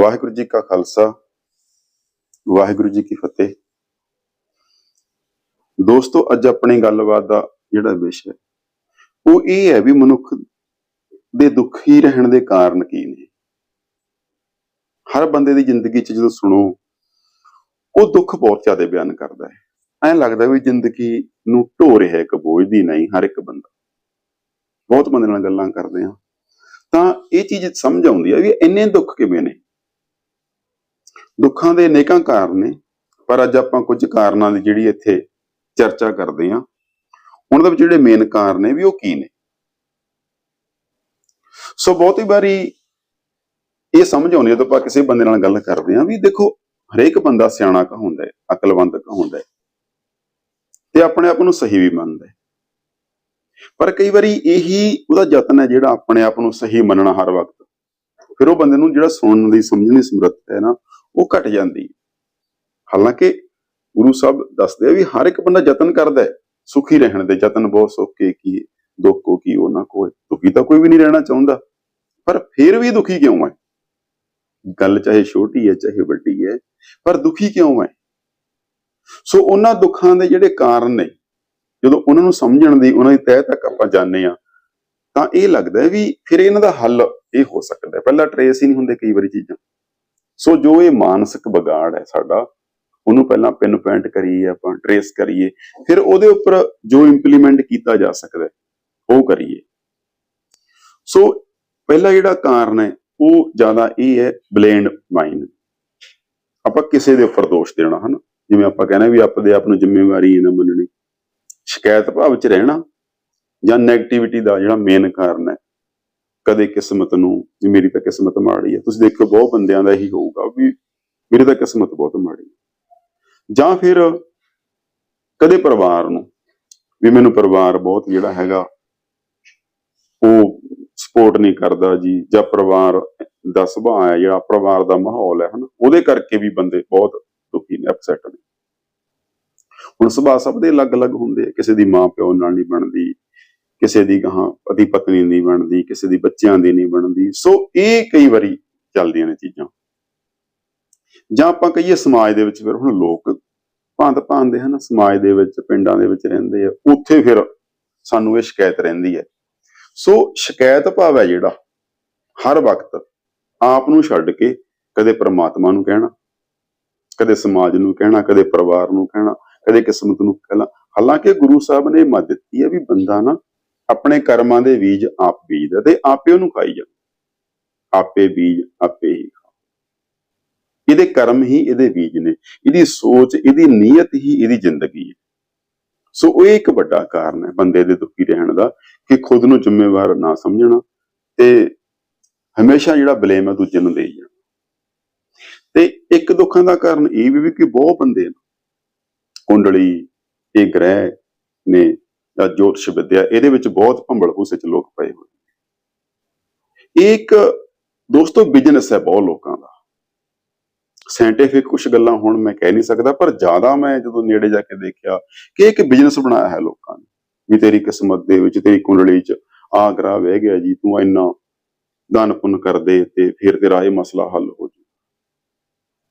ਵਾਹਿਗੁਰੂ ਜੀ ਕਾ ਖਾਲਸਾ, ਵਾਹਿਗੁਰੂ ਜੀ ਕੀ ਫਤਿਹ। ਦੋਸਤੋ, ਅੱਜ ਆਪਣੀ ਗੱਲਬਾਤ ਦਾ ਜਿਹੜਾ ਵਿਸ਼ਾ ਹੈ, ਉਹ ਇਹ ਹੈ ਵੀ ਮਨੁੱਖ ਦੇ ਦੁਖੀ ਰਹਿਣ ਦੇ ਕਾਰਨ ਕੀ ਨੇ। ਹਰ ਬੰਦੇ ਦੀ ਜ਼ਿੰਦਗੀ 'ਚ ਜਦੋਂ ਸੁਣੋ, ਉਹ ਦੁੱਖ ਬਹੁਤ ਜ਼ਿਆਦਾ ਬਿਆਨ ਕਰਦਾ ਹੈ। ਐਂ ਲੱਗਦਾ ਵੀ ਜ਼ਿੰਦਗੀ ਨੂੰ ਢੋ ਰਿਹਾ ਇੱਕ ਬੋਝ ਦੀ ਨਹੀਂ, ਹਰ ਇੱਕ ਬੰਦਾ। ਬਹੁਤ ਬੰਦੇ ਨਾਲ ਗੱਲਾਂ ਕਰਦੇ ਆ ਤਾਂ ਇਹ ਚੀਜ਼ ਸਮਝ ਆਉਂਦੀ ਹੈ ਵੀ ਇੰਨੇ ਦੁੱਖ ਕਿਵੇਂ ਨੇ? ਦੁੱਖਾਂ ਦੇ ਅਨੇਕਾਂ ਕਾਰਨ ਨੇ, ਪਰ ਅੱਜ ਆਪਾਂ ਕੁਝ ਕਾਰਨਾਂ ਦੀ ਜਿਹੜੀ ਇੱਥੇ ਚਰਚਾ ਕਰਦੇ ਹਾਂ, ਉਹਨਾਂ ਦੇ ਵਿੱਚ ਜਿਹੜੇ ਮੇਨ ਕਾਰਨ ਨੇ ਵੀ ਉਹ ਕੀ ਨੇ? ਸੋ ਬਹੁਤੀ ਵਾਰੀ ਇਹ ਸਮਝ ਆਉਂਦੀ ਜਦੋਂ ਆਪਾਂ ਕਿਸੇ ਬੰਦੇ ਨਾਲ ਗੱਲ ਕਰਦੇ ਹਾਂ ਵੀ ਦੇਖੋ, ਹਰੇਕ ਬੰਦਾ ਸਿਆਣਾ ਕਹਾਉਂਦਾ ਹੈ ਅਕਲਵੰਤ ਕਹਾਉਂਦਾ ਹੈ ਤੇ ਆਪਣੇ ਆਪ ਨੂੰ ਸਹੀ ਵੀ ਮੰਨਦਾ ਹੈ। ਪਰ ਕਈ ਵਾਰੀ ਇਹੀ ਉਹਦਾ ਯਤਨ ਹੈ ਜਿਹੜਾ ਆਪਣੇ ਆਪ ਨੂੰ ਸਹੀ ਮੰਨਣਾ ਹਰ ਵਕਤ। ਫਿਰ ਉਹ ਬੰਦੇ ਨੂੰ ਜਿਹੜਾ ਸੁਣਨ ਦੀ ਸਮਝਣ ਦੀ ਸਮਰੱਥ ਹੈ ਨਾ ਉਹ ਘਟ ਜਾਂਦੀ ਹੈ। ਹਾਲਾਂਕਿ ਗੁਰੂ ਸਾਹਿਬ ਦੱਸਦੇ ਆ ਵੀ ਹਰ ਇੱਕ ਬੰਦਾ ਯਤਨ ਕਰਦਾ ਹੈ, ਸੁਖੀ ਰਹਿਣ ਦੇ, ਯਤਨ ਬਹੁਤ ਸੌਖੇ ਕੀ ਦੁੱਖ ਕੋ ਕੀ ਉਹ ਨਾ ਕੋਈ ਦੁਖੀ ਤਾਂ ਕੋਈ ਵੀ ਨਹੀਂ ਰਹਿਣਾ ਚਾਹੁੰਦਾ, ਪਰ ਫਿਰ ਵੀ ਦੁਖੀ ਕਿਉਂ ਹੈ? ਗੱਲ ਚਾਹੇ ਛੋਟੀ ਹੈ, ਚਾਹੇ ਵੱਡੀ ਹੈ, ਪਰ ਦੁਖੀ ਕਿਉਂ ਹੈ? ਸੋ ਉਹਨਾਂ ਦੁੱਖਾਂ ਦੇ ਜਿਹੜੇ ਕਾਰਨ ਨੇ, ਜਦੋਂ ਉਹਨਾਂ ਨੂੰ ਸਮਝਣ ਦੀ, ਉਹਨਾਂ ਦੀ ਤਹਿ ਤੱਕ ਆਪਾਂ ਜਾਣਦੇ ਆ ਤਾਂ ਇਹ ਲੱਗਦਾ ਵੀ ਫਿਰ ਇਹਨਾਂ ਦਾ ਹੱਲ ਇਹ ਹੋ ਸਕਦਾ ਪਹਿਲਾਂ ਟਰੇਸ ਹੀ ਨਹੀਂ ਹੁੰਦੇ ਕਈ ਵਾਰੀ ਚੀਜ਼ਾਂ। ਸੋ ਜੋ ਇਹ ਮਾਨਸਿਕ ਵਿਗਾੜ ਹੈ ਸਾਡਾ, ਉਹਨੂੰ ਪਹਿਲਾਂ ਪਿੰਨ ਪੁਆਇੰਟ ਕਰੀਏ, ਆਪਾਂ ਟਰੇਸ ਕਰੀਏ, ਫਿਰ ਉਹਦੇ ਉੱਪਰ ਜੋ ਇੰਪਲੀਮੈਂਟ ਕੀਤਾ ਜਾ ਸਕਦਾ ਉਹ ਕਰੀਏ। ਸੋ ਪਹਿਲਾ ਜਿਹੜਾ ਕਾਰਨ ਹੈ, ਉਹ ਜ਼ਿਆਦਾ ਇਹ ਹੈ ਬਲੇਂਡ ਮਾਈਂਡ ਆਪਾਂ ਕਿਸੇ ਦੇ ਉੱਪਰ ਦੋਸ਼ ਦੇਣਾ, ਹਨ? ਜਿਵੇਂ ਆਪਾਂ ਕਹਿੰਦੇ ਵੀ ਆਪਦੇ ਆਪ ਨੂੰ ਜ਼ਿੰਮੇਵਾਰੀ ਨਾ ਮੰਨਣੀ। ਸ਼ਿਕਾਇਤ ਭਾਵ ਚ ਰਹਿਣਾ ਜਾਂ 네ਗੇਟਿਵਿਟੀ ਦਾ ਜਿਹੜਾ ਮੇਨ ਕਾਰਨ ਹੈ ਕਦੇ ਕਿਸਮਤ ਨੂੰ ਮੇਰੀ ਤਾਂ ਕਿਸਮਤ ਮਾੜੀ ਹੈ। ਤੁਸੀਂ ਦੇਖੋ ਬਹੁਤ ਬੰਦਿਆਂ ਦਾ ਇਹੀ ਹੋਊਗਾ ਵੀ ਮੇਰੀ ਤਾਂ ਕਿਸਮਤ ਬਹੁਤ ਮਾੜੀ ਹੈ। ਜਾਂ ਫਿਰ ਕਦੇ ਪਰਿਵਾਰ ਨੂੰ, ਵੀ ਮੈਨੂੰ ਪਰਿਵਾਰ ਬਹੁਤ ਜਿਹੜਾ ਹੈਗਾ, ਉਹ ਸਪੋਰਟ ਨਹੀਂ ਕਰਦਾ ਜੀ, ਜਾਂ ਪਰਿਵਾਰ ਦਾ ਸੁਭਾਅ ਹੈ, ਜਿਹੜਾ ਪਰਿਵਾਰ ਦਾ ਮਾਹੌਲ ਹੈ, ਹਨਾ, ਉਹਦੇ ਕਰਕੇ ਵੀ ਬੰਦੇ ਬਹੁਤ ਦੁਖੀ ਨੇ ਅਪਸੈਟ ਨੇ। ਹੁਣ ਸੁਭਾਅ ਸਭ ਦੇ ਅਲੱਗ-ਅਲੱਗ ਹੁੰਦੇ ਆ। ਕਿਸੇ ਦੀ ਮਾਂ ਪਿਓ ਨਾਲ ਨਹੀਂ ਬਣਦੀ ਕਿਸੇ ਦੀ ਗਾਹਾਂ ਪਤੀ ਪਤਨੀ ਨਹੀਂ ਬਣਦੀ, ਕਿਸੇ ਦੀ ਬੱਚਿਆਂ ਦੀ ਨਹੀਂ ਬਣਦੀ। ਸੋ ਇਹ ਕਈ ਵਾਰੀ ਚੱਲਦੀਆਂ ਨੇ ਚੀਜ਼ਾਂ। ਜਾਂ ਆਪਾਂ ਕਹੀਏ ਸਮਾਜ ਦੇ ਵਿੱਚ ਫਿਰ ਹੁਣ ਲੋਕ ਭਾਂਤ ਭਾਂਦੇ ਹਨ, ਸਮਾਜ ਦੇ ਵਿੱਚ, ਪਿੰਡਾਂ ਦੇ ਵਿੱਚ ਰਹਿੰਦੇ ਆ, ਉੱਥੇ ਫਿਰ ਸਾਨੂੰ ਇਹ ਸ਼ਿਕਾਇਤ ਰਹਿੰਦੀ ਹੈ। ਸੋ ਸ਼ਿਕਾਇਤ ਭਾਵ ਹੈ ਜਿਹੜਾ ਹਰ ਵਕਤ ਆਪ ਨੂੰ ਛੱਡ ਕੇ ਕਦੇ ਪ੍ਰਮਾਤਮਾ ਨੂੰ ਕਹਿਣਾ, ਕਦੇ ਸਮਾਜ ਨੂੰ ਕਹਿਣਾ, ਕਦੇ ਪਰਿਵਾਰ ਨੂੰ ਕਹਿਣਾ, ਕਦੇ ਕਿਸਮਤ ਨੂੰ ਕਹਿਣਾ। ਹਾਲਾਂਕਿ ਗੁਰੂ ਸਾਹਿਬ ਨੇ ਮੱਤ ਦਿੱਤੀ ਹੈ ਵੀ ਬੰਦਾ ਨਾ ਆਪਣੇ ਕਰਮਾਂ ਦੇ ਬੀਜ ਆਪ ਬੀਜਦਾ ਤੇ ਆਪੇ ਉਹਨੂੰ ਖਾਈ ਜਾਂਦਾ। ਆਪੇ ਬੀਜ ਆਪੇ ਹੀ ਖਾ। ਇਹਦੇ ਕਰਮ ਹੀ ਇਹਦੇ ਬੀਜ ਨੇ, ਇਹਦੀ ਸੋਚ, ਇਹਦੀ ਨੀਅਤ ਹੀ ਇਹਦੀ ਜ਼ਿੰਦਗੀ ਹੈ। ਸੋ ਉਹ ਇੱਕ ਵੱਡਾ ਕਾਰਨ ਹੈ ਬੰਦੇ ਦੇ ਦੁਖੀ ਰਹਿਣ ਦਾ ਕਿ ਖੁਦ ਨੂੰ ਜ਼ਿੰਮੇਵਾਰ ਨਾ ਸਮਝਣਾ ਤੇ ਹਮੇਸ਼ਾ ਜਿਹੜਾ ਬਲੇਮ ਹੈ ਦੂਜੇ ਨੂੰ ਦੇਈ ਜਾਣਾ। ਤੇ ਇੱਕ ਦੁੱਖਾਂ ਦਾ ਕਾਰਨ ਇਹ ਵੀ ਵੀ ਕਿ ਬਹੁਤ ਬੰਦੇ ਨੇ, ਕੁੰਡਲੀ, ਇਹ ਗ੍ਰਹਿ ਨੇ ਜਾਂ ਜੋਤਿਸ਼ ਵਿਦਿਆ, ਇਹਦੇ ਵਿੱਚ ਬਹੁਤ ਭੰਬਲ ਭੂਸੇ ਚ ਲੋਕ ਪਏ ਹੋਏ ਇਹ ਇੱਕ, ਦੋਸਤੋ ਬਿਜ਼ਨਸ ਹੈ ਬਹੁਤ ਲੋਕਾਂ ਦਾ। ਸਾਇੰਟਿਫਿਕ ਕੁਝ ਗੱਲਾਂ ਹੁਣ ਮੈਂ ਕਹਿ ਨਹੀਂ ਸਕਦਾ, ਪਰ ਜ਼ਿਆਦਾ ਮੈਂ ਜਦੋਂ ਨੇੜੇ ਜਾ ਕੇ ਦੇਖਿਆ ਕਿ ਇੱਕ ਬਿਜ਼ਨਸ ਬਣਾਇਆ ਹੈ ਲੋਕਾਂ ਨੇ। ਵੀ ਤੇਰੀ ਕਿਸਮਤ ਦੇ ਵਿੱਚ, ਤੇਰੀ ਕੁੰਡਲੀ ਚ ਆ ਗ੍ਰਹਿ ਵਹਿ ਗਿਆ ਜੀ, ਤੂੰ ਇੰਨਾ ਦਾਨ ਪੁੰਨ ਕਰਦੇ ਤੇ ਫਿਰ ਤੇਰਾ ਇਹ ਮਸਲਾ ਹੱਲ ਹੋ ਜੂ।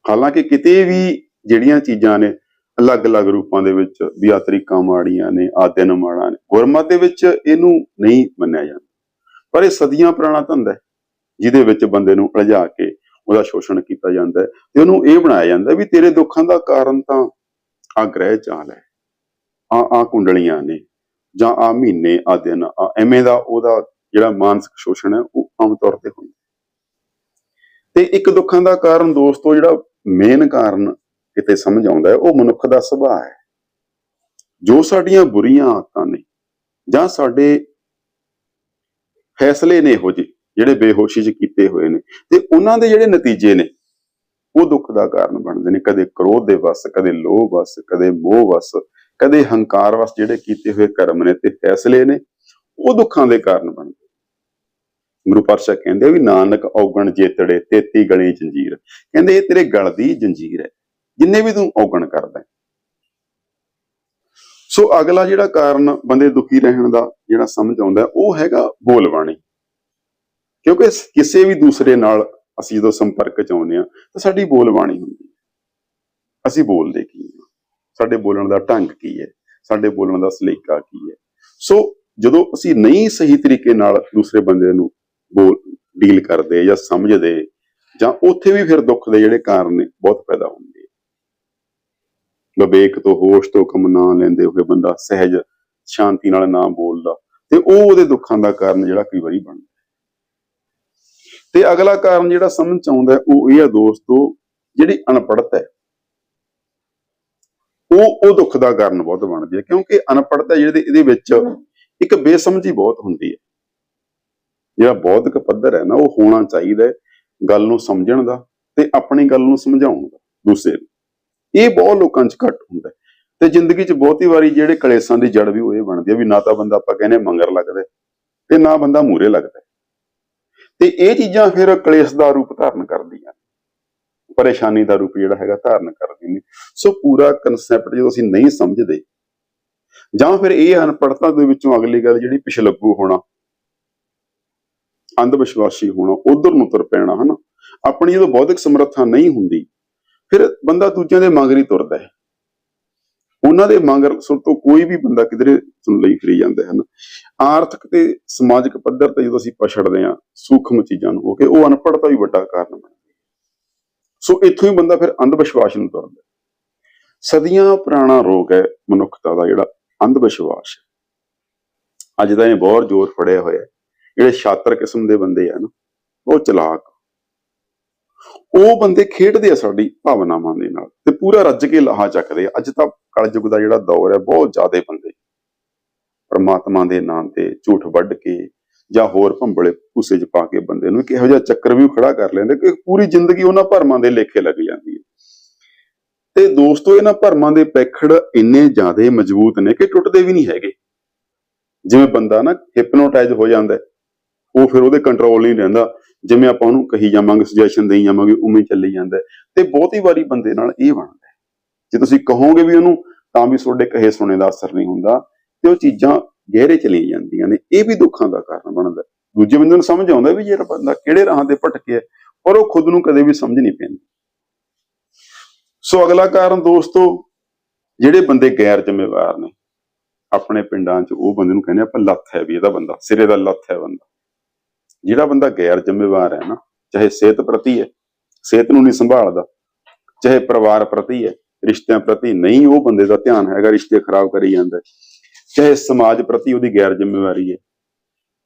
ਹਾਲਾਂਕਿ ਕਿਤੇ ਵੀ ਜਿਹੜੀਆਂ ਚੀਜ਼ਾਂ ਨੇ ਅਲੱਗ-ਅਲੱਗ ਰੂਪਾਂ ਦੇ ਵਿੱਚ ਵੀ ਆ ਤਰੀਕਾਂ ਮਾੜੀਆਂ ਨੇ ਆ ਦਿਨ ਮਾੜਾ ਨੇ। ਗੁਰਮਤ ਦੇ ਵਿੱਚ ਇਹਨੂੰ ਨਹੀਂ ਮੰਨਿਆ ਜਾਂਦਾ। ਪਰ ਇਹ ਸਦੀਆਂ ਪੁਰਾਣਾ ਧੰਦਾ ਹੈ, ਜਿਹਦੇ ਵਿੱਚ ਬੰਦੇ ਨੂੰ ਉਲਝਾ ਕੇ ਉਹਦਾ ਸ਼ੋਸ਼ਣ ਕੀਤਾ ਜਾਂਦਾ ਹੈ ਤੇ ਉਹਨੂੰ ਇਹ ਬਣਾਇਆ ਜਾਂਦਾ ਵੀ ਤੇਰੇ ਦੁੱਖਾਂ ਦਾ ਕਾਰਨ ਤਾਂ ਆ ਗ੍ਰਹਿ ਚਾਲ ਹੈ ਆ ਆ ਕੁੰਡਲੀਆਂ ਨੇ, ਜਾਂ ਆ ਮਹੀਨੇ ਆ ਦਿਨ ਆ ਐਵੇਂ ਦਾ ਉਹਦਾ ਜਿਹੜਾ ਮਾਨਸਿਕ ਸ਼ੋਸ਼ਣ ਹੈ, ਉਹ ਆਮ ਤੌਰ ਤੇ ਹੁੰਦਾ ਤੇ ਇੱਕ ਦੁੱਖਾਂ ਦਾ ਕਾਰਨ ਦੋਸਤੋ ਜਿਹੜਾ ਮੇਨ ਕਾਰਨ ਕਿਤੇ ਸਮਝ ਆਉਂਦਾ ਹੈ, ਉਹ ਮਨੁੱਖ ਦਾ ਸੁਭਾਅ ਹੈ। ਜੋ ਸਾਡੀਆਂ ਬੁਰੀਆਂ ਆਦਤਾਂ ਨੇ ਜਾਂ ਸਾਡੇ ਫੈਸਲੇ ਨੇ ਇਹੋ ਜਿਹੇ, ਜਿਹੜੇ ਬੇਹੋਸ਼ੀ 'ਚ ਕੀਤੇ ਹੋਏ ਨੇ, ਤੇ ਉਹਨਾਂ ਦੇ ਜਿਹੜੇ ਨਤੀਜੇ ਨੇ, ਉਹ ਦੁੱਖ ਦਾ ਕਾਰਨ ਬਣਦੇ ਨੇ। ਕਦੇ ਕ੍ਰੋਧ ਦੇ ਵਸ, ਕਦੇ ਲੋਭ ਵਸ, ਕਦੇ ਮੋਹ ਵਸ, ਕਦੇ ਹੰਕਾਰ ਵਸ, ਜਿਹੜੇ ਕੀਤੇ ਹੋਏ ਕਰਮ ਨੇ ਤੇ ਫੈਸਲੇ ਨੇ, ਉਹ ਦੁੱਖਾਂ ਦੇ ਕਾਰਨ ਬਣਦੇ ਗੁਰੂ ਪਾਤਸ਼ਾਹ ਕਹਿੰਦੇ ਵੀ, ਨਾਨਕ ਔਗਣ ਜੇਤੜੇ 33 ਗਲੀ ਜੰਜੀਰ। ਕਹਿੰਦੇ, ਇਹ ਤੇਰੇ ਗਲ ਦੀ ਜੰਜੀਰ ਹੈ। ਜਿੰਨੇ ਵੀ ਤੂੰ ਔਗਣ ਕਰਦਾ ਸੋ ਅਗਲਾ ਜਿਹੜਾ ਕਾਰਨ ਬੰਦੇ ਦੁਖੀ ਰਹਿਣ ਦਾ ਜਿਹੜਾ ਸਮਝ ਆਉਂਦਾ ਉਹ ਹੈਗਾ ਬੋਲਬਾਣੀ। ਕਿਉਂਕਿ ਕਿਸੇ ਵੀ ਦੂਸਰੇ ਨਾਲ ਅਸੀਂ ਜਦੋਂ ਸੰਪਰਕ ਚ ਆਉਂਦੇ ਆ ਤਾਂ ਸਾਡੀ ਬੋਲਬਾਣੀ ਹੁੰਦੀ ਹੈ। ਅਸੀਂ ਬੋਲਦੇ ਕੀ ਹਾਂ? ਸਾਡੇ ਬੋਲਣ ਦਾ ਢੰਗ ਕੀ ਹੈ? ਸਾਡੇ ਬੋਲਣ ਦਾ ਸਲੀਕਾ ਕੀ ਹੈ? ਸੋ ਜਦੋਂ ਅਸੀਂ ਨਹੀਂ ਸਹੀ ਤਰੀਕੇ ਨਾਲ ਦੂਸਰੇ ਬੰਦੇ ਨੂੰ ਬੋਲ, ਡੀਲ ਕਰਦੇ ਜਾਂ ਸਮਝਦੇ ਜਾਂ ਉੱਥੇ ਵੀ ਫਿਰ ਦੁੱਖ ਦੇ ਜਿਹੜੇ ਕਾਰਨ ਨੇ, ਬਹੁਤ ਪੈਦਾ ਹੁੰਦੇ ਵਿਵੇਕ ਤੋਂ ਹੋਸ਼ ਤੋਂ ਕਮ ਨਾ ਲੈਂਦੇ ਹੋਏ ਬੰਦਾ ਸਹਿਜ, ਸ਼ਾਂਤੀ ਨਾਲ ਨਾ ਬੋਲਦਾ। ਤੇ ਉਹ ਉਹਦੇ ਦੁੱਖਾਂ ਦਾ ਕਾਰਨ ਜਿਹੜਾ ਕਈ ਵਾਰੀ ਬਣਦਾ। ਤੇ ਅਗਲਾ ਕਾਰਨ ਜਿਹੜਾ ਸਮਝ ਚ ਆਉਂਦਾ ਉਹ ਇਹ ਆ ਦੋਸਤੋ, ਜਿਹੜੀ ਅਨਪੜ੍ਹਤਾ ਹੈ, ਉਹ ਉਹ ਦੁੱਖ ਦਾ ਕਾਰਨ ਬਹੁਤ ਬਣਦੀ ਹੈ, ਕਿਉਂਕਿ ਅਨਪੜਤਾ ਜਿਹੜੇ ਇਹਦੇ ਵਿੱਚ ਇੱਕ ਬੇਸਮਝੀ ਬਹੁਤ ਹੁੰਦੀ ਹੈ। ਜਿਹੜਾ ਬੌਧਿਕ ਪੱਧਰ ਹੈ ਨਾ, ਉਹ ਹੋਣਾ ਚਾਹੀਦਾ ਹੈ ਗੱਲ ਨੂੰ ਸਮਝਣ ਦਾ ਤੇ ਆਪਣੀ ਗੱਲ ਨੂੰ ਸਮਝਾਉਣ ਦਾ, ਦੂਸਰੇ ਨੂੰ। ਇਹ ਬਹੁਤ ਲੋਕਾਂ 'ਚ ਘੱਟ ਹੁੰਦਾ ਤੇ ਜ਼ਿੰਦਗੀ 'ਚ ਬਹੁਤੀ ਵਾਰੀ ਜਿਹੜੇ ਕਲੇਸ਼ਾਂ ਦੀ ਜੜ ਵੀ ਉਹ ਇਹ ਬਣਦੀ ਹੈ ਵੀ ਨਾ ਤਾਂ ਬੰਦਾ ਆਪਾਂ ਕਹਿੰਦੇ ਮੰਗਰ ਲੱਗਦਾ ਤੇ ਨਾ ਬੰਦਾ ਮੂਰੇ ਲੱਗਦਾ ਤੇ ਇਹ ਚੀਜ਼ਾਂ ਫਿਰ ਕਲੇਸ਼ ਦਾ ਰੂਪ ਧਾਰਨ ਕਰਦੀਆਂ ਪਰੇਸ਼ਾਨੀ ਦਾ ਰੂਪ ਜਿਹੜਾ ਹੈਗਾ ਧਾਰਨ ਕਰਦੀਆਂ ਨੇ। ਸੋ ਪੂਰਾ ਕਨਸੈਪਟ ਜਦੋਂ ਅਸੀਂ ਨਹੀਂ ਸਮਝਦੇ, ਜਾਂ ਫਿਰ ਇਹ ਅਨਪੜਤਾ ਦੇ ਵਿੱਚੋਂ ਅਗਲੀ ਗੱਲ ਜਿਹੜੀ ਪਿਛਲੱਗੂ ਹੋਣਾ, ਅੰਧ ਵਿਸ਼ਵਾਸੀ ਹੋਣਾ, ਉਧਰ ਨੂੰ ਤੁਰ ਪੈਣਾ, ਹਨਾ? ਆਪਣੀ ਜਦੋਂ ਬੌਧਿਕ ਸਮਰੱਥਾ ਨਹੀਂ ਹੁੰਦੀ ਫਿਰ ਬੰਦਾ ਦੂਜਿਆਂ ਦੇ ਮਗਰ ਹੀ ਤੁਰਦਾ ਹੈ। ਉਹਨਾਂ ਦੇ ਮਗਰ ਸੁਣ ਤੋਂ ਕੋਈ ਵੀ ਬੰਦਾ ਕਿਧਰੇ ਸੁਣ ਲਈ ਫਿਰੀ ਜਾਂਦਾ ਹੈ ਨਾ। ਆਰਥਿਕ ਤੇ ਸਮਾਜਿਕ ਪੱਧਰ ਤੇ ਜਦੋਂ ਅਸੀਂ ਪਛੜਦੇ ਹਾਂ, ਸੂਖਮ ਚੀਜ਼ਾਂ ਨੂੰ ਹੋ ਕੇ ਉਹ ਅਨਪੜ੍ਹਤਾ ਵੀ ਵੱਡਾ ਕਾਰਨ ਬਣਦੀ ਹੈ। ਸੋ ਇੱਥੋਂ ਹੀ ਬੰਦਾ ਫਿਰ ਅੰਧ ਵਿਸ਼ਵਾਸ ਨੂੰ ਤੁਰਦਾ ਸਦੀਆਂ ਪੁਰਾਣਾ ਰੋਗ ਹੈ ਮਨੁੱਖਤਾ ਦਾ ਜਿਹੜਾ ਅੰਧ ਵਿਸ਼ਵਾਸ ਹੈ। ਅੱਜ ਦਾ ਇਹ ਬਹੁਤ ਜ਼ੋਰ ਫੜਿਆ ਹੋਇਆ ਜਿਹੜੇ ਛਾਤਰ ਕਿਸਮ ਦੇ ਬੰਦੇ ਆ ਨਾ, ਉਹ ਚਲਾਕ ਉਹ ਬੰਦੇ ਖੇਡਦੇ ਆ ਸਾਡੀ ਭਾਵਨਾਵਾਂ ਦੇ ਨਾਲ ਤੇ ਪੂਰਾ ਰੱਜ ਕੇ ਲਾਹਾ ਚੱਕਦੇ ਆ। ਅੱਜ ਤਾਂ ਕਲਯੁਗ ਦਾ ਜਿਹੜਾ ਦੌਰ ਹੈ, ਬਹੁਤ ਜ਼ਿਆਦੇ ਬੰਦੇ ਪਰਮਾਤਮਾ ਦੇ ਨਾਮ ਤੇ ਝੂਠ ਵੱਢ ਕੇ ਜਾਂ ਹੋਰ ਭੰਬਲੇ ਭੂਸੇ ਚ ਪਾ ਕੇ ਬੰਦੇ ਨੂੰ ਇੱਕ ਇਹੋ ਜਿਹਾ ਚੱਕਰ ਵੀ ਖੜਾ ਕਰ ਲੈਂਦੇ ਕਿ ਪੂਰੀ ਜ਼ਿੰਦਗੀ ਉਹਨਾਂ ਭਰਮਾਂ ਦੇ ਲੇਖੇ ਲੱਗ ਜਾਂਦੀ ਹੈ। ਤੇ ਦੋਸਤੋ, ਇਹਨਾਂ ਭਰਮਾਂ ਦੇ ਪੈਖੜ ਇੰਨੇ ਜ਼ਿਆਦੇ ਮਜ਼ਬੂਤ ਨੇ ਕਿ ਟੁੱਟਦੇ ਵੀ ਨਹੀਂ ਹੈਗੇ। ਜਿਵੇਂ ਬੰਦਾ ਨਾ ਹਿਪਨੋਟਾਈਜ਼ ਹੋ ਜਾਂਦਾ ਉਹ ਫਿਰ ਉਹਦੇ ਕੰਟਰੋਲ ਨਹੀਂ ਰਹਿੰਦਾ। ਜਿਵੇਂ ਆਪਾਂ ਉਹਨੂੰ ਕਹੀ ਜਾਵਾਂਗੇ ਸੁਜੈਸ਼ਨ ਦੇਈ ਜਾਵਾਂਗੇ, ਉਵੇਂ ਚੱਲੀ ਜਾਂਦਾ ਤੇ ਬਹੁਤੀ ਵਾਰੀ ਬੰਦੇ ਨਾਲ ਇਹ ਬਣਦਾ ਜੇ ਤੁਸੀਂ ਕਹੋਗੇ ਵੀ ਉਹਨੂੰ, ਤਾਂ ਵੀ ਤੁਹਾਡੇ ਕਹੇ ਸੁਣੇ ਦਾ ਅਸਰ ਨਹੀਂ ਹੁੰਦਾ ਤੇ ਉਹ ਚੀਜ਼ਾਂ ਗਹਿਰੇ ਚਲੀ ਜਾਂਦੀਆਂ ਨੇ। ਇਹ ਵੀ ਦੁੱਖਾਂ ਦਾ ਕਾਰਨ ਬਣਦਾ ਦੂਜੇ ਬੰਦੇ ਨੂੰ ਸਮਝ ਆਉਂਦਾ ਵੀ ਜਿਹੜਾ ਬੰਦਾ ਕਿਹੜੇ ਰਾਹਾਂ ਤੇ ਭਟਕਿਆ ਪਰ ਉਹ ਖੁਦ ਨੂੰ ਕਦੇ ਵੀ ਸਮਝ ਨਹੀਂ ਪੈਂਦੀ। ਸੋ ਅਗਲਾ ਕਾਰਨ ਦੋਸਤੋ, ਜਿਹੜੇ ਬੰਦੇ ਗੈਰ ਜ਼ਿੰਮੇਵਾਰ ਨੇ, ਆਪਣੇ ਪਿੰਡਾਂ 'ਚ ਉਹ ਬੰਦੇ ਨੂੰ ਕਹਿੰਦੇ ਆਪਾਂ ਲੱਥ ਹੈ ਵੀ ਇਹਦਾ ਬੰਦਾ, ਸਿਰੇ ਦਾ ਲੱਥ ਹੈ ਬੰਦਾ। ਜਿਹੜਾ ਬੰਦਾ ਗੈਰ ਜ਼ਿੰਮੇਵਾਰ ਹੈ ਨਾ, ਚਾਹੇ ਸਿਹਤ ਪ੍ਰਤੀ ਹੈ, ਸਿਹਤ ਨੂੰ ਨਹੀਂ ਸੰਭਾਲਦਾ, ਚਾਹੇ ਪਰਿਵਾਰ ਪ੍ਰਤੀ ਹੈ, ਰਿਸ਼ਤਿਆਂ ਪ੍ਰਤੀ ਨਹੀਂ, ਉਹ ਬੰਦੇ ਦਾ ਧਿਆਨ ਹੈਗਾ, ਰਿਸ਼ਤੇ ਖਰਾਬ ਕਰੀ ਜਾਂਦਾ ਚਾਹੇ ਸਮਾਜ ਪ੍ਰਤੀ ਉਹਦੀ ਗੈਰ ਜ਼ਿੰਮੇਵਾਰੀ ਹੈ,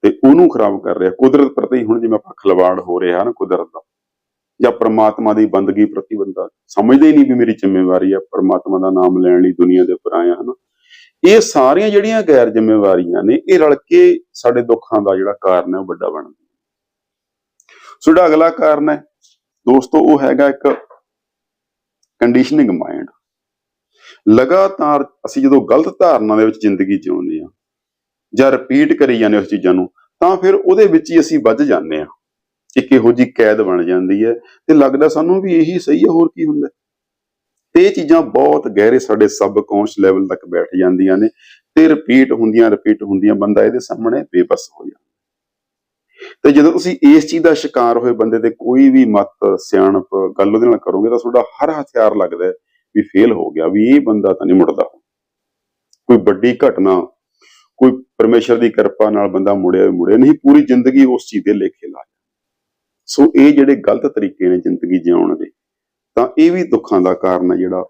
ਤੇ ਉਹਨੂੰ ਖਰਾਬ ਕਰ ਰਿਹਾ, ਕੁਦਰਤ ਪ੍ਰਤੀ ਹੁਣ ਜਿਵੇਂ ਆਪਾਂ ਖਿਲਵਾੜ ਹੋ ਰਿਹਾ ਨਾ ਕੁਦਰਤ ਦਾ, ਜਾਂ ਪ੍ਰਮਾਤਮਾ ਦੀ ਬੰਦਗੀ ਪ੍ਰਤੀ ਬੰਦਾ ਸਮਝਦਾ ਹੀ ਨਹੀਂ ਵੀ ਮੇਰੀ ਜ਼ਿੰਮੇਵਾਰੀ ਹੈ, ਪ੍ਰਮਾਤਮਾ ਦਾ ਨਾਮ ਲੈਣ ਲਈ ਦੁਨੀਆ ਦੇ ਉੱਪਰ ਆਇਆ, ਹਨਾ। ਇਹ ਸਾਰੀਆਂ ਜਿਹੜੀਆਂ ਗੈਰ ਜ਼ਿੰਮੇਵਾਰੀਆਂ ਨੇ, ਇਹ ਰਲ ਕੇ ਸਾਡੇ ਦੁੱਖਾਂ ਦਾ ਜਿਹੜਾ ਕਾਰਨ ਹੈ, ਉਹ ਵੱਡਾ ਬਣਦਾ ਸੋ ਜਿਹੜਾ ਅਗਲਾ ਕਾਰਨ ਹੈ, ਦੋਸਤੋ, ਉਹ ਹੈਗਾ ਇੱਕ ਕੰਡੀਸ਼ਨਿੰਗ ਮਾਈਂਡ ਲਗਾਤਾਰ ਅਸੀਂ ਜਦੋਂ ਗਲਤ ਧਾਰਨਾ ਦੇ ਵਿੱਚ ਜ਼ਿੰਦਗੀ ਜਿਉਂਦੇ ਆ ਜਾਂ ਰਿਪੀਟ ਕਰੀ ਜਾਂਦੇ ਉਸ ਚੀਜ਼ਾਂ ਨੂੰ, ਤਾਂ ਫਿਰ ਉਹਦੇ ਵਿੱਚ ਹੀ ਅਸੀਂ ਵੱਜ ਜਾਂਦੇ ਆ ਇੱਕ ਇਹੋ ਜੀ ਕੈਦ ਬਣ ਜਾਂਦੀ ਹੈ ਤੇ ਲੱਗਦਾ ਸਾਨੂੰ ਵੀ ਇਹੀ ਸਹੀ ਹੈ, ਹੋਰ ਕੀ ਹੁੰਦਾ ਹੈ। ਤੇ ਇਹ ਚੀਜ਼ਾਂ ਬਹੁਤ ਗਹਿਰੇ ਸਾਡੇ ਸਬਕੌਂਸ਼ ਲੈਵਲ ਤੱਕ ਬੈਠ ਜਾਂਦੀਆਂ ਨੇ ਤੇ ਰਿਪੀਟ ਹੁੰਦੀਆਂ ਰਿਪੀਟ ਹੁੰਦੀਆਂ ਬੰਦਾ ਇਹਦੇ ਸਾਹਮਣੇ ਬੇਬਸ ਹੋ ਜਾਂਦਾ ਤੇ ਜਦੋਂ ਤੁਸੀਂ ਇਸ ਚੀਜ਼ ਦਾ ਸ਼ਿਕਾਰ ਹੋਏ ਬੰਦੇ ਤੇ ਕੋਈ ਵੀ ਮਤ, ਸਿਆਣਪ ਗੱਲ ਉਹਦੇ ਨਾਲ ਕਰੋਗੇ ਤਾਂ ਤੁਹਾਡਾ ਹਰ ਹਥਿਆਰ ਲੱਗਦਾ ਵੀ ਫੇਲ ਹੋ ਗਿਆ, ਵੀ ਇਹ ਬੰਦਾ ਤਾਂ ਨਹੀਂ ਮੁੜਦਾ। ਕੋਈ ਵੱਡੀ ਘਟਨਾ, ਕੋਈ ਪਰਮੇਸ਼ਰ ਦੀ ਕਿਰਪਾ ਨਾਲ ਬੰਦਾ ਮੁੜਿਆ ਮੁੜਿਆ ਨਹੀਂ, ਪੂਰੀ ਜ਼ਿੰਦਗੀ ਉਸ ਚੀਜ਼ ਦੇ ਲੇਖੇ ਲਾ ਸੋ ਇਹ ਜਿਹੜੇ ਗਲਤ ਤਰੀਕੇ ਨੇ ਜ਼ਿੰਦਗੀ ਜਿਉਣ ਦੇ, ਤਾਂ ਇਹ ਵੀ ਦੁੱਖਾਂ ਦਾ ਕਾਰਨ ਹੈ ਜਿਹੜਾ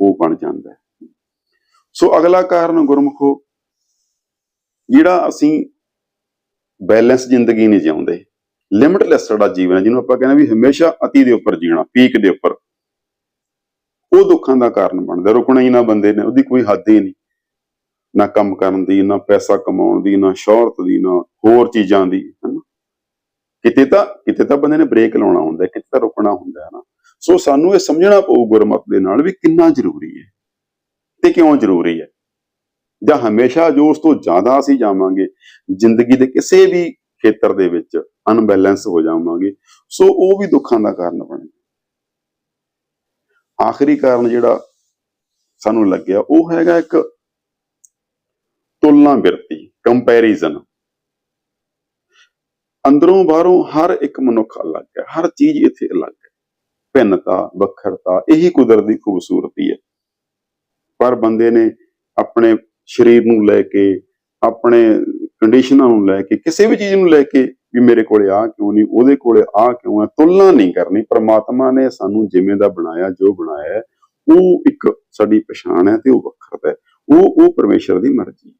ਉਹ ਬਣ ਜਾਂਦਾ ਹੈ। ਸੋ ਅਗਲਾ ਕਾਰਨ ਗੁਰਮੁਖੋ, ਜਿਹੜਾ ਅਸੀਂ ਬੈਲੈਂਸ ਜ਼ਿੰਦਗੀ ਨਹੀਂ ਜਿਉਂਦੇ। ਲਿਮਟਲੈਸ ਸਾਡਾ ਜੀਵਨ ਹੈ, ਜਿਹਨੂੰ ਆਪਾਂ ਕਹਿੰਦੇ ਵੀ ਹਮੇਸ਼ਾ ਅਤੀ ਦੇ ਉੱਪਰ ਜੀਣਾ ਪੀਕ ਦੇ ਉੱਪਰ। ਉਹ ਦੁੱਖਾਂ ਦਾ ਕਾਰਨ ਬਣਦਾ, ਰੁਕਣਾ ਹੀ ਨਾ ਬੰਦੇ ਨੇ, ਉਹਦੀ ਕੋਈ ਹੱਦ ਹੀ ਨਹੀਂ। ਨਾ ਕੰਮ ਕਰਨ ਦੀ, ਨਾ ਪੈਸਾ ਕਮਾਉਣ ਦੀ, ਨਾ ਸ਼ੌਹਰਤ ਦੀ, ਨਾ ਹੋਰ ਚੀਜ਼ਾਂ ਦੀ, ਹਨਾ। ਕਿਤੇ ਤਾਂ ਕਿਤੇ ਤਾਂ ਬੰਦੇ ਨੇ ਬ੍ਰੇਕ ਲਾਉਣਾ ਹੁੰਦਾ, ਕਿਤੇ ਤਾਂ ਰੁਕਣਾ ਹੁੰਦਾ ਹੈ ਨਾ ਸੋ ਸਾਨੂੰ ਇਹ ਸਮਝਣਾ ਪਊ ਗੁਰਮਤ ਦੇ ਨਾਲ ਵੀ ਕਿੰਨਾ ਜ਼ਰੂਰੀ ਹੈ ਤੇ ਕਿਉਂ ਜ਼ਰੂਰੀ ਹੈ। ਜਾਂ ਹਮੇਸ਼ਾ ਜੋ ਉਸ ਤੋਂ ਜ਼ਿਆਦਾ ਅਸੀਂ ਜਾਵਾਂਗੇ, ਜ਼ਿੰਦਗੀ ਦੇ ਕਿਸੇ ਵੀ ਖੇਤਰ ਦੇ ਵਿੱਚ ਅਨਬੈਲੈਂਸ ਹੋ ਜਾਵਾਂਗੇ, ਸੋ ਉਹ ਵੀ ਦੁੱਖਾਂ ਦਾ ਕਾਰਨ ਬਣੇਗਾ। ਆਖਰੀ ਕਾਰਨ ਜਿਹੜਾ ਸਾਨੂੰ ਲੱਗਿਆ, ਉਹ ਹੈਗਾ ਇੱਕ ਤੁਲਨਾ ਬਿਰਤੀ ਕੰਪੈਰੀਜ਼ਨ ਅੰਦਰੋਂ ਬਾਹਰੋਂ ਹਰ ਇੱਕ ਮਨੁੱਖ ਅਲੱਗ ਹੈ, ਹਰ ਚੀਜ਼ ਇੱਥੇ ਅਲੱਗ ਹੈ। ਭਿੰਨਤਾ, ਵੱਖਰਤਾ, ਇਹੀ ਕੁਦਰਤ ਦੀ ਖੂਬਸੂਰਤੀ ਹੈ। ਪਰ ਬੰਦੇ ਨੇ ਆਪਣੇ ਸਰੀਰ ਨੂੰ ਲੈ ਕੇ, ਆਪਣੇ ਕੰਡੀਸ਼ਨਾਂ ਨੂੰ ਲੈ ਕੇ, ਕਿਸੇ ਵੀ ਚੀਜ਼ ਨੂੰ ਲੈ ਕੇ ਵੀ ਮੇਰੇ ਕੋਲੇ ਆ ਕਿਉਂ ਨਹੀਂ, ਉਹਦੇ ਕੋਲੇ ਆ ਕਿਉਂ ਹੈ ਤੁਲਨਾ ਨਹੀਂ ਕਰਨੀ। ਪ੍ਰਮਾਤਮਾ ਨੇ ਸਾਨੂੰ ਜਿਵੇਂ ਦਾ ਬਣਾਇਆ, ਜੋ ਬਣਾਇਆ ਉਹ ਇੱਕ ਸਾਡੀ ਪਛਾਣ ਹੈ ਤੇ ਉਹ ਵੱਖਰਤਾ ਹੈ। ਉਹ ਉਹ ਪਰਮੇਸ਼ਰ ਦੀ ਮਰਜ਼ੀ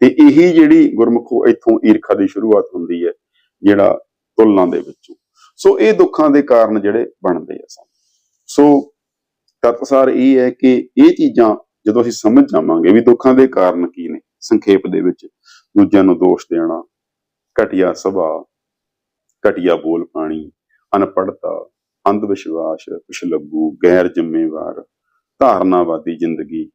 ਤੇ ਇਹੀ ਜਿਹੜੀ ਗੁਰਮੁਖੋ ਇੱਥੋਂ ਈਰਖਾ ਦੀ ਸ਼ੁਰੂਆਤ ਹੁੰਦੀ ਹੈ, ਜਿਹੜਾ ਤੁਲਨਾ ਦੇ ਵਿੱਚੋਂ। ਸੋ ਇਹ ਦੁੱਖਾਂ ਦੇ ਕਾਰਨ ਜਿਹੜੇ ਬਣਦੇ ਆ ਸਾਨੂੰ। ਸੋ ਤਤਸਾਰ ਇਹ ਹੈ ਕਿ ਇਹ ਚੀਜ਼ਾਂ ਜਦੋਂ ਅਸੀਂ ਸਮਝ ਜਾਵਾਂਗੇ ਵੀ ਦੁੱਖਾਂ ਦੇ ਕਾਰਨ ਕੀ ਨੇ ਸੰਖੇਪ ਦੇ ਵਿੱਚ, ਦੂਜਿਆਂ ਨੂੰ ਦੋਸ਼ ਦੇਣਾ, ਘਟੀਆ ਸੁਭਾਅ, ਘਟੀਆ ਬੋਲ ਪਾਣੀ ਅਨਪੜ੍ਹਤਾ ਅੰਧ ਵਿਸ਼ਵਾਸ ਪਿਛਲੱਗੂ ਗੈਰ ਜ਼ਿੰਮੇਵਾਰ, ਧਾਰਨਾਵਾਦੀ ਜ਼ਿੰਦਗੀ,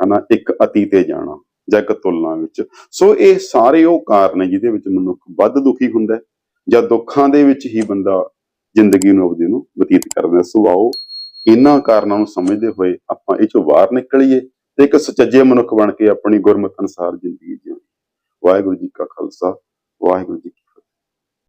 ਹਨਾ, ਇੱਕ ਅਤੀ ਤੇ ਜਾਣਾ ਜਾਂ ਇੱਕ ਤੁਲਨਾ ਵਿੱਚ। ਸੋ ਇਹ ਸਾਰੇ ਉਹ ਕਾਰਨ ਨੇ ਜਿਹਦੇ ਵਿੱਚ ਮਨੁੱਖ ਵੱਧ ਦੁਖੀ ਹੁੰਦਾ ਹੈ ਜਾਂ ਦੁੱਖਾਂ ਦੇ ਵਿੱਚ ਹੀ ਬੰਦਾ ਜ਼ਿੰਦਗੀ ਨੂੰ, ਆਪਦੀ ਨੂੰ ਬਤੀਤ ਕਰਦਾ ਸੋ ਆਓ ਇਹਨਾਂ ਕਾਰਨਾਂ ਨੂੰ ਸਮਝਦੇ ਹੋਏ ਆਪਾਂ ਇਹ ਚੋਂ ਬਾਹਰ ਨਿਕਲੀਏ ਤੇ ਇੱਕ ਸੁਚੱਜੇ ਮਨੁੱਖ ਬਣ ਕੇ ਆਪਣੀ ਗੁਰਮਤਿ ਅਨੁਸਾਰ ਜ਼ਿੰਦਗੀ ਜਿਉਈਏ ਵਾਹਿਗੁਰੂ ਜੀ ਕਾ ਖਾਲਸਾ, ਵਾਹਿਗੁਰੂ ਜੀ